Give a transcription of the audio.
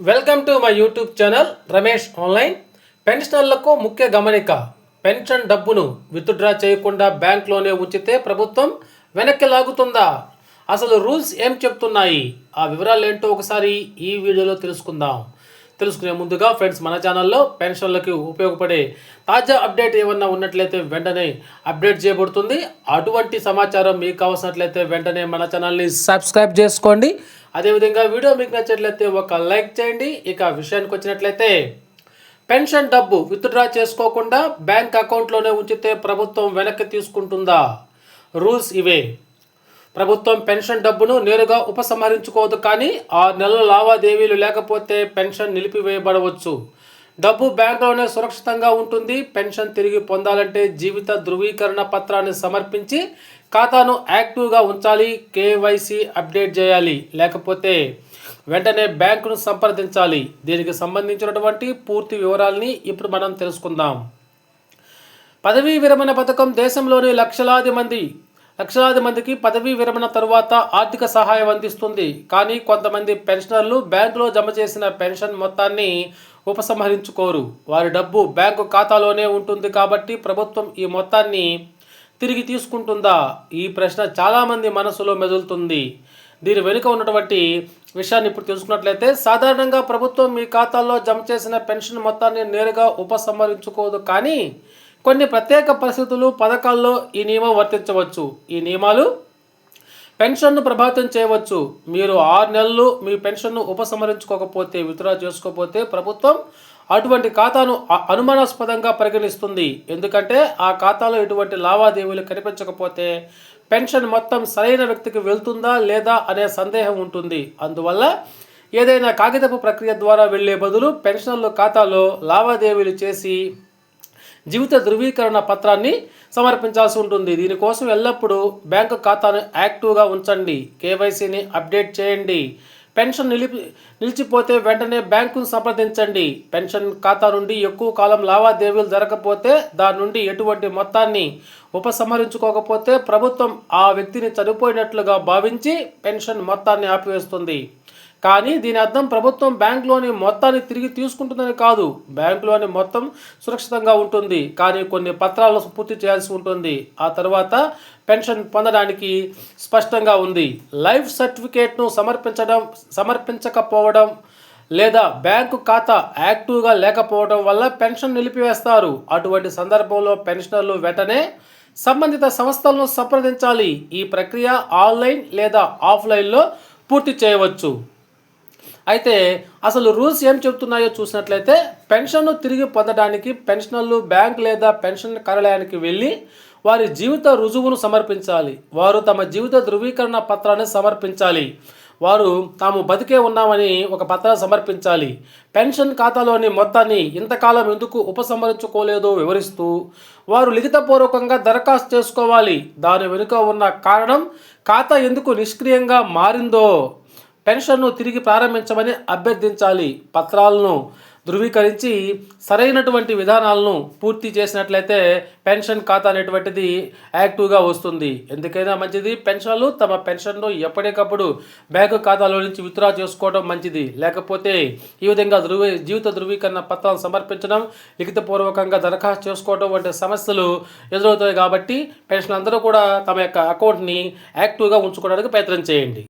Welcome to my YouTube channel Ramesh online పెన్షనర్లకు ముఖ్య గమనిక పెన్షన్ డబ్బును విత్డ్రా చేయకుండా బ్యాంక్లోనే ఉంచితే ప్రభుత్వం వెనక్కి లాగుతుందా? అసలు రూల్స్ ఏం చెప్తున్నాయి? ఆ వివరాలు ఏంటో ఒకసారి ఈ వీడియోలో తెలుసుకుందాం. తెలుసుకునే ముందుగా ఫ్రెండ్స్ మన ఛానల్లో పెన్షన్లకి ఉపయోగపడే తాజా అప్డేట్ ఏమన్నా ఉన్నట్లయితే వెంటనే అప్డేట్ చేయబడుతుంది. అటువంటి సమాచారం మీకు కావాల్సినట్లయితే వెంటనే మన ఛానల్ని సబ్స్క్రైబ్ చేసుకోండి. అదేవిధంగా వీడియో మీకు నచ్చినట్లయితే ఒక లైక్ చేయండి. ఇక విషయానికి వచ్చినట్లయితే పెన్షన్ డబ్బు విత్డ్రా చేసుకోకుండా బ్యాంక్ అకౌంట్లోనే ఉంచితే ప్రభుత్వం వెనక్కి తీసుకుంటుందా? రూల్స్ ఇవే. ప్రభుత్వం పెన్షన్ డబ్బును నేరుగా ఉపసంహరించుకోదు కానీ ఆ నెలల లావాదేవీలు లేకపోతే పెన్షన్ నిలిపివేయబడవచ్చు. డబ్బు బ్యాంకులోనే సురక్షితంగా ఉంటుంది. పెన్షన్ తిరిగి పొందాలంటే జీవిత ధృవీకరణ పత్రాన్ని సమర్పించి ఖాతాను యాక్టివ్గా ఉంచాలి. కేవైసీ అప్డేట్ చేయాలి. లేకపోతే వెంటనే బ్యాంకును సంప్రదించాలి. దీనికి సంబంధించినటువంటి పూర్తి వివరాలని ఇప్పుడు మనం తెలుసుకుందాం. పదవీ విరమణ పథకం దేశంలోని లక్షలాది మంది లక్షలాది మందికి పదవీ విరమణ తరువాత ఆర్థిక సహాయం అందిస్తుంది. కానీ కొంతమంది పెన్షనర్లు బ్యాంకులో జమ చేసిన పెన్షన్ మొత్తాన్ని ఉపసంహరించుకోరు. వారి డబ్బు బ్యాంకు ఖాతాలోనే ఉంటుంది కాబట్టి ప్రభుత్వం ఈ మొత్తాన్ని తిరిగి తీసుకుంటుందా? ఈ ప్రశ్న చాలామంది మనసులో మెదులుతుంది. దీని వెనుక ఉన్నటువంటి విషయాన్ని ఇప్పుడు తెలుసుకున్నట్లయితే సాధారణంగా ప్రభుత్వం మీ ఖాతాల్లో జమ చేసిన పెన్షన్ మొత్తాన్ని నేరుగా ఉపసంహరించుకోదు కానీ కొన్ని ప్రత్యేక పరిస్థితులు పథకాల్లో ఈ నియమం వర్తించవచ్చు. ఈ నియమాలు పెన్షన్ను ప్రభావితం చేయవచ్చు. మీరు ఆరు నెలలు మీ పెన్షన్ను ఉపసంహరించుకోకపోతే విత్డ్రా చేసుకోకపోతే ప్రభుత్వం అటువంటి ఖాతాను అనుమానాస్పదంగా పరిగణిస్తుంది. ఎందుకంటే ఆ ఖాతాలో ఎటువంటి లావాదేవీలు కనిపించకపోతే పెన్షన్ మొత్తం సరైన వ్యక్తికి వెళ్తుందా లేదా అనే సందేహం ఉంటుంది. అందువల్ల ఏదైనా కాగితపు ప్రక్రియ ద్వారా వెళ్ళే బదులు పెన్షన్ల ఖాతాలో లావాదేవీలు చేసి జీవిత ధృవీకరణ పత్రాన్ని సమర్పించాల్సి ఉంటుంది. దీనికోసం ఎల్లప్పుడూ బ్యాంకు ఖాతాను యాక్టివ్గా ఉంచండి. కేవైసీని అప్డేట్ చేయండి. పెన్షన్ నిలిపి నిలిచిపోతే వెంటనే బ్యాంకును సంప్రదించండి. పెన్షన్ ఖాతా నుండి ఎక్కువ కాలం లావాదేవీలు జరగకపోతే దాని నుండి ఎటువంటి మొత్తాన్ని ఉపసంహరించుకోకపోతే ప్రభుత్వం ఆ వ్యక్తిని చనిపోయినట్లుగా భావించి పెన్షన్ మొత్తాన్ని ఆపివేస్తుంది. కానీ దీని అర్థం ప్రభుత్వం బ్యాంకులోని మొత్తాన్ని తిరిగి తీసుకుంటుందని కాదు. బ్యాంకులోని మొత్తం సురక్షితంగా ఉంటుంది. కానీ కొన్ని పత్రాలను పూర్తి చేయాల్సి ఉంటుంది. ఆ తర్వాత పెన్షన్ పొందడానికి స్పష్టంగా ఉంది. లైఫ్ సర్టిఫికేట్ను సమర్పించడం సమర్పించకపోవడం లేదా బ్యాంకు ఖాతా యాక్టివ్గా లేకపోవడం వల్ల పెన్షన్ నిలిపివేస్తారు. అటువంటి సందర్భంలో పెన్షనర్లు వెంటనే సంబంధిత సంస్థలను సంప్రదించాలి. ఈ ప్రక్రియ ఆన్లైన్ లేదా ఆఫ్లైన్లో పూర్తి చేయవచ్చు. అయితే అసలు రూల్స్ ఏం చెప్తున్నాయో చూసినట్లయితే పెన్షన్ను తిరిగి పొందడానికి పెన్షనర్లు బ్యాంక్ లేదా పెన్షన్ కార్యాలయానికి వెళ్ళి వారి జీవిత రుజువును సమర్పించాలి. వారు తమ జీవిత ధృవీకరణ పత్రాన్ని సమర్పించాలి. వారు తాము బతికే ఉన్నామని ఒక పత్రాన్ని సమర్పించాలి. పెన్షన్ ఖాతాలోని మొత్తాన్ని ఇంతకాలం ఎందుకు ఉపసంహరించుకోలేదో వివరిస్తూ వారు లిఖితపూర్వకంగా దరఖాస్తు చేసుకోవాలి. దాని వెనుక ఉన్న కారణం ఖాతా ఎందుకు నిష్క్రియంగా మారిందో పెన్షన్ను తిరిగి ప్రారంభించమని అభ్యర్థించాలి. పత్రాలను ధృవీకరించి సరైనటువంటి విధానాలను పూర్తి చేసినట్లయితే పెన్షన్ ఖాతా అనేటువంటిది యాక్టివ్గా వస్తుంది. ఎందుకైనా మంచిది. పెన్షన్లు తమ పెన్షన్ను ఎప్పటికప్పుడు బ్యాంకు ఖాతాలో నుంచి విత్డ్రా చేసుకోవడం మంచిది. లేకపోతే ఈ విధంగా ధృవీ జీవిత ధృవీకరణ పత్రాలు సమర్పించడం లిఖితపూర్వకంగా దరఖాస్తు చేసుకోవడం వంటి సమస్యలు ఎదురవుతాయి కాబట్టి పెన్షన్ అందరూ కూడా తమ యొక్క అకౌంట్ని యాక్టివ్గా ఉంచుకోవడానికి ప్రయత్నం చేయండి.